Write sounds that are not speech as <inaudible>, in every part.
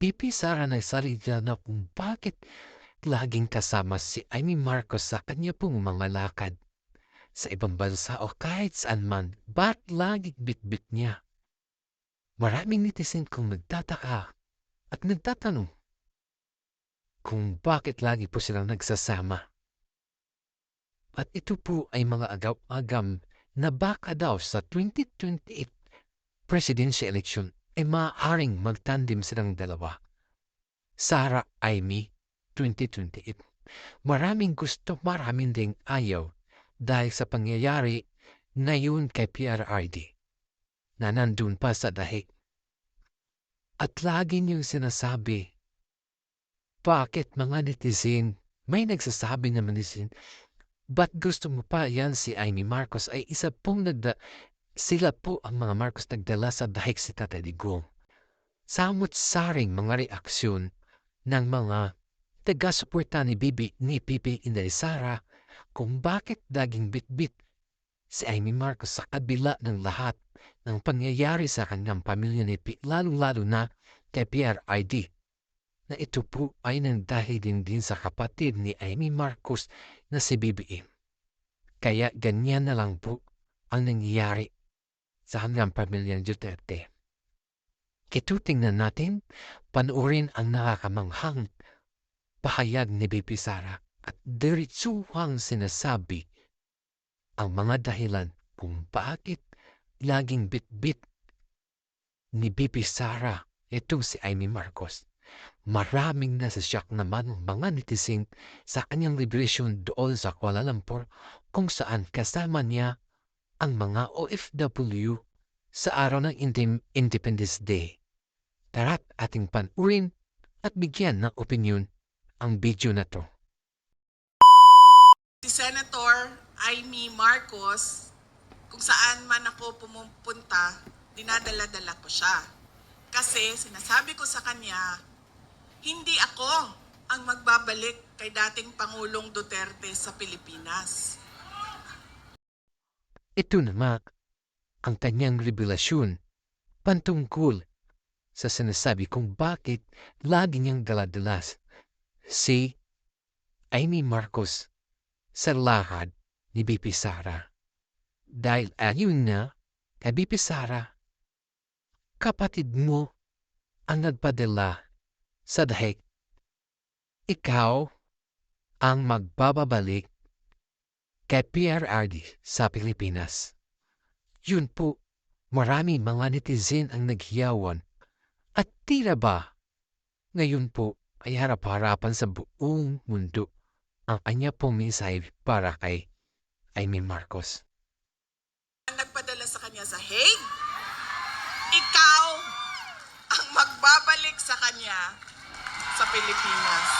Pipi Sara nagsalita na kung bakit laging kasama si Amy Marcos sa kanya pong mga lakad. Sa ibang bansa o kahit saan man, ba't laging bitbit niya? Maraming netizen kung nagtataka at nagtatanong kung bakit lagi po silang nagsasama. At ito po ay mga agaw-agam na baka daw sa 2028 presidential election ay maaaring magtandem silang dalawa. Sara Amy 2028. Maraming gusto, maraming ding ayaw dahil sa pangyayari na yun kay PRRD na nandun pa sa dahig. At lagi niyong sinasabi, bakit mga netizen, may nagsasabi naman netizen, ba't gusto mo pa yan si Amy Marcos ay isa pong nagda, sila po ang mga Marcos nagdala sa dahig si Tatay Digong. Samot-saring mga reaksyon ng mga taga-suporta ni Bibi ni Pipi Inday Sara kung bakit daging bitbit si Amy Marcos sa kabila ng lahat ng pangyayari sa kanyang pamilya ni Pi, lalo-lalo na kay PRID na ito po ay nang dahil din din sa kapatid ni Amy Marcos na si BBM. Kaya ganyan na lang po ang nangyayari sa hanggang pamilyang Duterte. Kito tingnan natin, panuorin ang nakakamanghang pahayag ni Bibi Sara at diritsuhang sinasabi ang mga dahilan kung bakit laging bit-bit ni Bibi Sara itong si Amy Marcos. Maraming nasasyak naman mga netizen sa kanyang liberation doon sa Kuala Lumpur kung saan kasama niya ang mga OFW sa araw ng Independence Day. Tara't ating panurin at bigyan ng opinion ang video na to. Si Senator Amy Marcos, kung saan man ako pumupunta, dinadala-dala ko siya. Kasi sinasabi ko sa kanya, hindi ako ang magbabalik kay dating Pangulong Duterte sa Pilipinas. Ito naman ang kanyang revelasyon pantungkol sa sinasabi kung bakit lagi niyang daladalas si Amy Marcos sa lahad ni BP Sara. Dahil ayun na kay BP Sara, kapatid mo ang nagpadala sa dahig. Ikaw ang magbababalik kay PRRD sa Pilipinas. Yun po, marami mga netizen ang naghiyawan at tira ba ngayon po ay harap-harapan sa buong mundo ang kanya pong mensahe para kay Amy Marcos. Ang nagpadala sa kanya sa Hague, ikaw ang magbabalik sa kanya sa Pilipinas.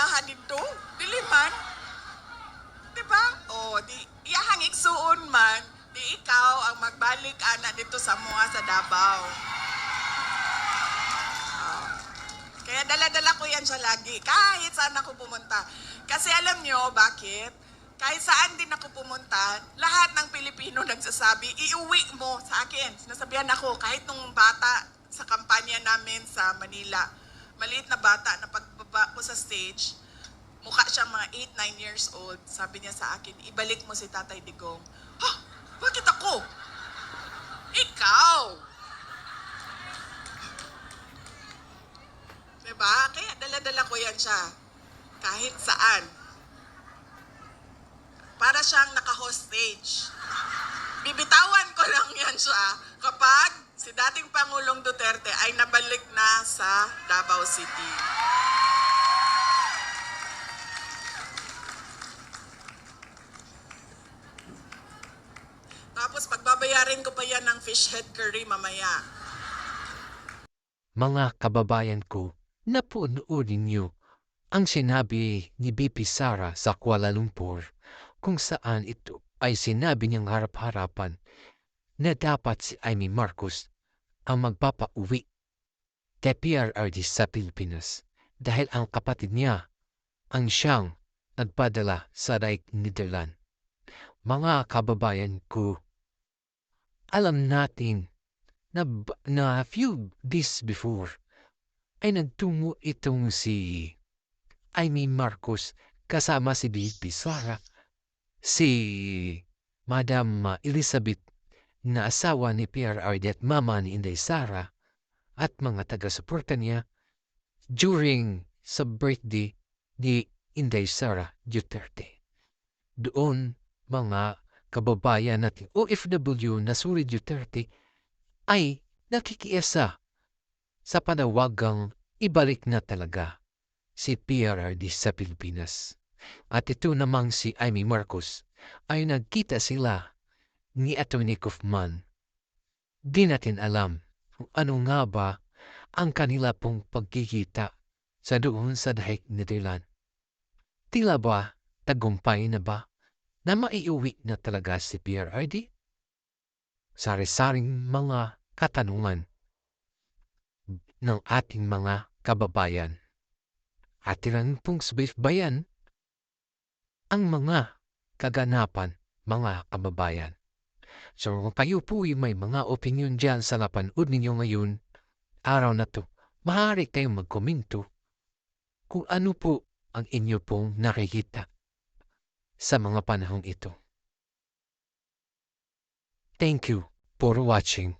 Iyahan dito? Dili man. Di ba? O, di, iyahang igsuon man, di ikaw ang magbalik ana dito sa mga sa Davao. Oh. Kaya dala-dala ko yan siya lagi, kahit saan ako pumunta. Kasi alam nyo, bakit? Kahit saan din ako pumunta, lahat ng Pilipino <laughs> nagsasabi, iuwi mo sa akin. Sinasabihan ako, kahit nung bata sa kampanya namin sa Manila, maliit na bata na pagbaba ko sa stage, mukha siya mga 8-9 years old. Sabi niya sa akin, ibalik mo si Tatay Digong. Ha? Bakit ako? Ikaw! Diba? Kaya dala-dala ko yan siya. Kahit saan. Para siyang naka-hostage. Bibitawan ko lang yan siya kapag si dating Pangulong Duterte ay nabalik na sa Davao City. Tapos pagbabayarin ko pa yan ng fish head curry mamaya. Mga kababayan ko, napunuorin niyo ang sinabi ni BP Sara sa Kuala Lumpur kung saan ito ay sinabi niyang harap-harapan na dapat si Amy Marcos ang magpapauwi kay PRRD sa Pilipinas dahil ang kapatid niya ang siyang nagpadala sa Rijk Nederland. Mga kababayan ko, alam natin na, na few days before ay nagtungo itong si Amy Marcos kasama si BP Sara, si Madam Elizabeth na asawa ni PRRD at mama ni Inday Sara at mga taga-suporta niya during sa birthday ni Inday Sara Duterte. Doon mga kababayan natin OFW na Suri Duterte ay nakikiisa sa panawagang ibalik na talaga si PRRD sa Pilipinas. At ito namang si Amy Marcos ay nagkita sila ni Atty. Kaufman. Di natin alam kung ano nga ba ang kanila pong pagkikita sa doon sa Dahig Nederland. Tila ba tagumpay na ba na maiuwi na talaga si PRRD? Sari-saring mga katanungan ng ating mga kababayan. Atin pong subaybayan ang mga kaganapan mga kababayan. So kung kayo po ay may mga opinion dyan sa napanood ninyo ngayon, araw na to, maaari kayong magkomento kung ano po ang inyo pong nakikita sa mga panahong ito. Thank you for watching.